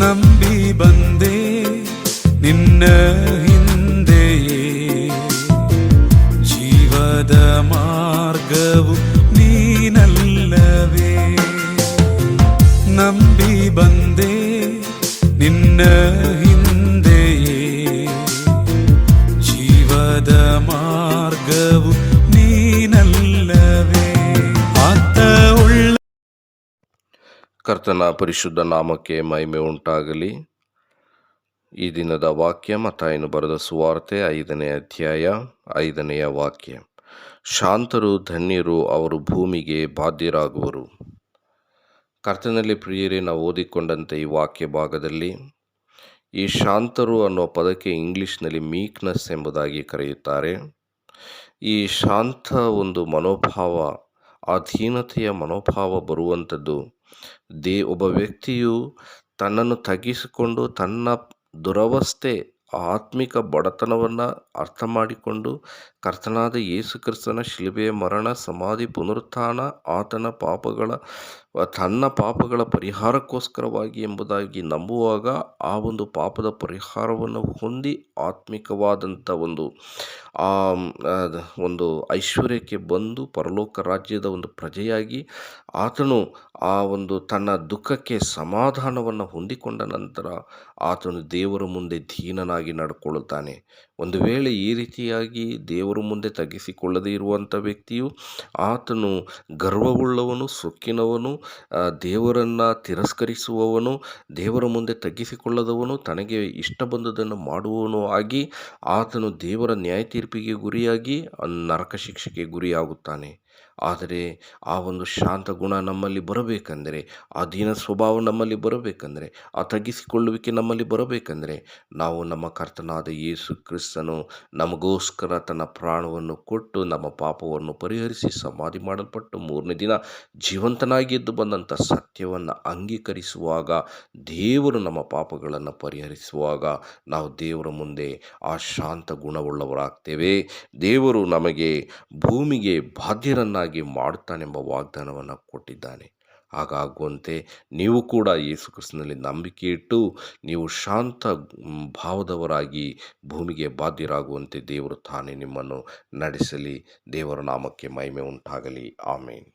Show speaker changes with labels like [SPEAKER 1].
[SPEAKER 1] ನಂಬಿ ಬಂದೆ ನಿನ್ನ ಹಿಂದೆಯೇ ಜೀವದ ಮಾರ್ಗವು ನೀನಲ್ಲವೇ ನಂಬಿ ಬಂದೆ ನಿನ್ನ
[SPEAKER 2] ಕರ್ತನ ಪರಿಶುದ್ಧ ನಾಮಕ್ಕೆ ಮಹಿಮೆ ಉಂಟಾಗಲಿ. ಈ ದಿನದ ವಾಕ್ಯ ಮತ್ತಾಯನು ಬರೆದ ಸುವಾರ್ತೆ ಐದನೇ ಅಧ್ಯಾಯ ಐದನೆಯ ವಾಕ್ಯ. ಶಾಂತರು, ಧನ್ಯರು ಅವರು ಭೂಮಿಗೆ ಬಾಧ್ಯರಾಗುವರು. ಕರ್ತನಲ್ಲಿ ಪ್ರಿಯರೇ, ನಾವು ಓದಿಕೊಂಡಂತೆ ಈ ವಾಕ್ಯ ಭಾಗದಲ್ಲಿ, ಈ ಶಾಂತರು ಅನ್ನುವ ಪದಕ್ಕೆ ಇಂಗ್ಲೀಷ್ನಲ್ಲಿ ಮೀಕ್ನೆಸ್ ಎಂಬುದಾಗಿ ಕರೆಯುತ್ತಾರೆ. ಈ ಶಾಂತ ಒಂದು ಮನೋಭಾವ ಅಧೀನತೆಯ ಮನೋಭಾವ ಬರುವಂಥದ್ದು ದೇ ಒಬ್ಬ ವ್ಯಕ್ತಿಯು ತನ್ನನ್ನು ತಗ್ಗಿಸಿಕೊಂಡು ತನ್ನ ದುರವಸ್ಥೆ, ಆತ್ಮಿಕ ಬಡತನವನ್ನು ಅರ್ಥ ಮಾಡಿಕೊಂಡು ಕರ್ತನಾದ ಯೇಸು ಕ್ರಿಸ್ತನ ಶಿಲುಬೆಯ ಮರಣ, ಸಮಾಧಿ, ಪುನರುತ್ಥಾನ, ಆತನ ಪಾಪಗಳ ತನ್ನ ಪಾಪಗಳ ಪರಿಹಾರಕ್ಕೋಸ್ಕರವಾಗಿ ಎಂಬುದಾಗಿ ನಂಬುವಾಗ ಆ ಒಂದು ಪಾಪದ ಪರಿಹಾರವನ್ನು ಹೊಂದಿ ಆತ್ಮಿಕವಾದಂಥ ಒಂದು, ಆ ಒಂದು ಐಶ್ವರ್ಯಕ್ಕೆ ಬಂದು ಪರಲೋಕ ರಾಜ್ಯದ ಒಂದು ಪ್ರಜೆಯಾಗಿ ಆತನು ಆ ಒಂದು ತನ್ನ ದುಃಖಕ್ಕೆ ಸಮಾಧಾನವನ್ನು ಹೊಂದಿಕೊಂಡ ನಂತರ ಆತನು ದೇವರ ಮುಂದೆ ದೀನನಾಗಿ ನಡ್ಕೊಳ್ಳುತ್ತಾನೆ. ಒಂದು ವೇಳೆ ಈ ರೀತಿಯಾಗಿ ದೇವರ ಮುಂದೆ ತಗ್ಗಿಸಿಕೊಳ್ಳದೇ ಇರುವಂಥ ವ್ಯಕ್ತಿಯು ಆತನು ಗರ್ವವುಳ್ಳವನು, ಸೊಕ್ಕಿನವನು ದೇವರನ್ನು ತಿರಸ್ಕರಿಸುವವನು, ದೇವರ ಮುಂದೆ ತಗ್ಗಿಸಿಕೊಳ್ಳದವನು, ತನಗೆ ಇಷ್ಟ ಬಂದದನ್ನು ಮಾಡುವವನು ಆಗಿ, ಆತನು ದೇವರ ನ್ಯಾಯ ತೀರ್ಪಿಗೆ ಗುರಿಯಾಗಿ ನರಕ ಶಿಕ್ಷೆಗೆ ಗುರಿಯಾಗುತ್ತಾನೆ. ಆದರೆ ಆ ಒಂದು ಶಾಂತ ಗುಣ ನಮ್ಮಲ್ಲಿ ಬರಬೇಕೆಂದರೆ, ಆ ದೀನ ಸ್ವಭಾವ ನಮ್ಮಲ್ಲಿ ಬರಬೇಕೆಂದರೆ, ಆ ತಗ್ಗಿಸಿಕೊಳ್ಳುವಿಕೆ ನಮ್ಮಲ್ಲಿ ಬರಬೇಕೆಂದರೆ, ನಾವು ನಮ್ಮ ಕರ್ತನಾದ ಯೇಸು ಕ್ರಿಸ್ತನು ನಮಗೋಸ್ಕರ ತನ್ನ ಪ್ರಾಣವನ್ನು ಕೊಟ್ಟು ನಮ್ಮ ಪಾಪವನ್ನು ಪರಿಹರಿಸಿ ಸಮಾಧಿ ಮಾಡಲ್ಪಟ್ಟು ಮೂರನೇ ದಿನ ಜೀವಂತನಾಗಿ ಎದ್ದು ಬಂದಂಥ ಸತ್ಯವನ್ನು ಅಂಗೀಕರಿಸುವಾಗ, ದೇವರು ನಮ್ಮ ಪಾಪಗಳನ್ನು ಪರಿಹರಿಸುವಾಗ ನಾವು ದೇವರ ಮುಂದೆ ಆ ಶಾಂತ ಗುಣವುಳ್ಳವರಾಗ್ತೇವೆ. ದೇವರು ನಮಗೆ ಭೂಮಿಗೆ ಬಾಧ್ಯರನ್ನಾಗಿ ಮಾಡುತ್ತಾನೆಂಬ ವಾಗ್ದಾನವನ್ನು ಕೊಟ್ಟಿದ್ದಾನೆ. ಹಾಗಾಗುವಂತೆ ನೀವು ಕೂಡ ಯೇಸು ಕ್ರಿಸ್ತನಲ್ಲಿ ನಂಬಿಕೆ ಇಟ್ಟು ನೀವು ಶಾಂತ ಭಾವದವರಾಗಿ ಭೂಮಿಗೆ ಬಾಧ್ಯರಾಗುವಂತೆ ದೇವರು ತಾನೇ ನಿಮ್ಮನ್ನು ನಡೆಸಲಿ. ದೇವರ ನಾಮಕ್ಕೆ ಮಹಿಮೆ ಉಂಟಾಗಲಿ. ಆಮೇನ್.